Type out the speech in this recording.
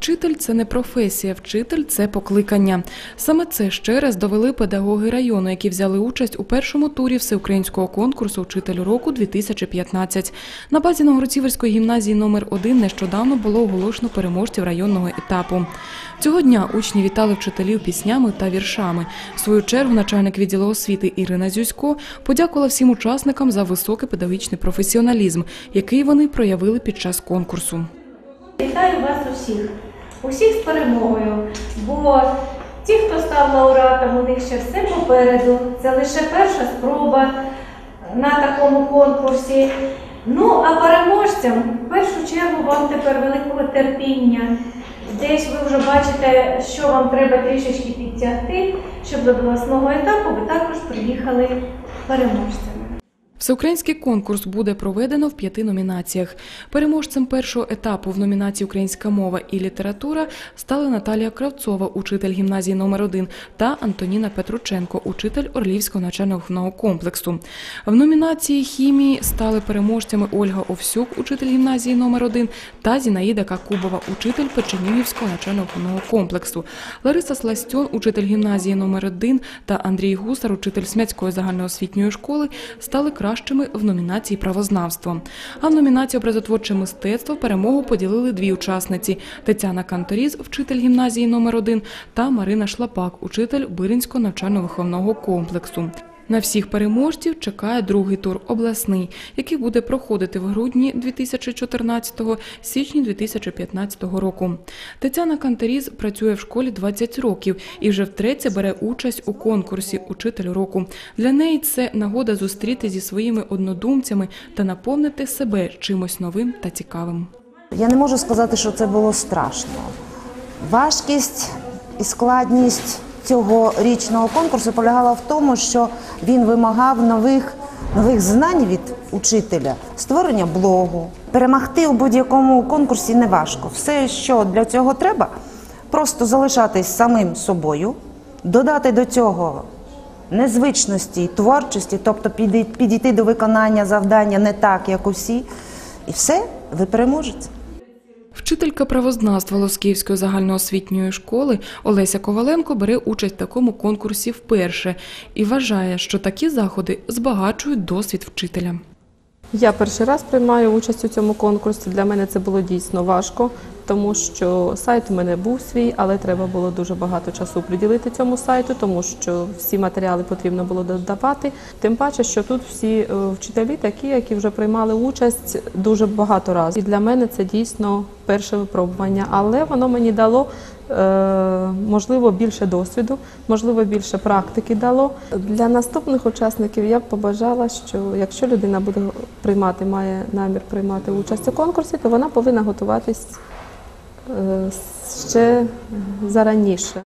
Вчитель це не професія, вчитель це покликання. Саме це ще раз довели педагоги району, які взяли участь у першому турі всеукраїнського конкурсу Вчитель року 2015 На базі Новгородцівської гімназії номер 1 нещодавно було оголошено переможців районного етапу. Цього дня учні вітали вчителів піснями та віршами. В свою чергу начальник відділу освіти Ірина Зюсько подякувала всім учасникам за високий педагогічний професіоналізм, який вони проявили під час конкурсу. Вітаю вас усіх, усіх з перемогою, бо ті, хто став лауреатом, у них ще все попереду. Це лише перша спроба на такому конкурсі. Ну, а переможцям в першу чергу вам тепер великого терпіння. Десь ви вже бачите, що вам треба трішечки підтягти, щоб до обласного етапу ви також приїхали переможцями. Всеукраїнський конкурс буде проведено в п'яти номінаціях. Переможцем першого етапу в номінації Українська мова і література стали Наталія Кравцова, учитель гімназії номер 1 та Антоніна Петрученко, учитель Орлівського навчально-виховного комплексу. В номінації хімії стали переможцями Ольга Овсюк, учитель гімназії номер 1 та Зінаїда Какубова, учитель Печенігівського навчально-виховного комплексу. Лариса Сластьон, учитель гімназії номер 1 та Андрій Гусар, учитель Смятської загальноосвітньої школи, стали кращими в номінації правознавство. А в номінації образотворче мистецтво перемогу поділили дві учасниці: Тетяна Канторіз, вчитель гімназії номер 1 та Марина Шлапак, учитель Биринського навчально-виховного комплексу. На всіх переможців чекає другий тур обласний, який буде проходити в грудні 2014-го, січні 2015 року. Тетяна Кантеріз працює в школі 20 років і вже втретє бере участь у конкурсі Учитель року. Для неї це нагода зустріти зі своїми однодумцями та наповнити себе чимось новим та цікавим. Я не можу сказати, що це було страшно. Важкість і складність цього річного конкурсу полягала в тому, що він вимагав нових, нових знань від учителя, створення блогу. Перемогти у будь-якому конкурсі не важко. Все, що для цього треба, просто залишатись самим собою, додати до цього незвичності творчості, тобто підійти до виконання завдання не так, як усі, і все, ви переможете. Вчителька правознавства Лосківської загальноосвітньої школи Олеся Коваленко бере участь в такому конкурсі вперше і вважає, що такі заходи збагачують досвід вчителя. Я перший раз приймаю участь у цьому конкурсі. Для мене це було дійсно важко, тому що сайт у мене був свій, але треба було дуже багато часу приділити цьому сайту, тому що всі матеріали потрібно було додавати. Тим паче, що тут всі е, вчителі такі, які вже приймали участь дуже багато разів. І для мене це дійсно перше випробування, але воно мені дало. е, Можливо, більше досвіду, можливо, більше практики дало. Для наступних учасників я б побажала, що якщо людина буде приймати, має намір приймати участь у конкурсі, то вона повинна готуватись ще зараніше.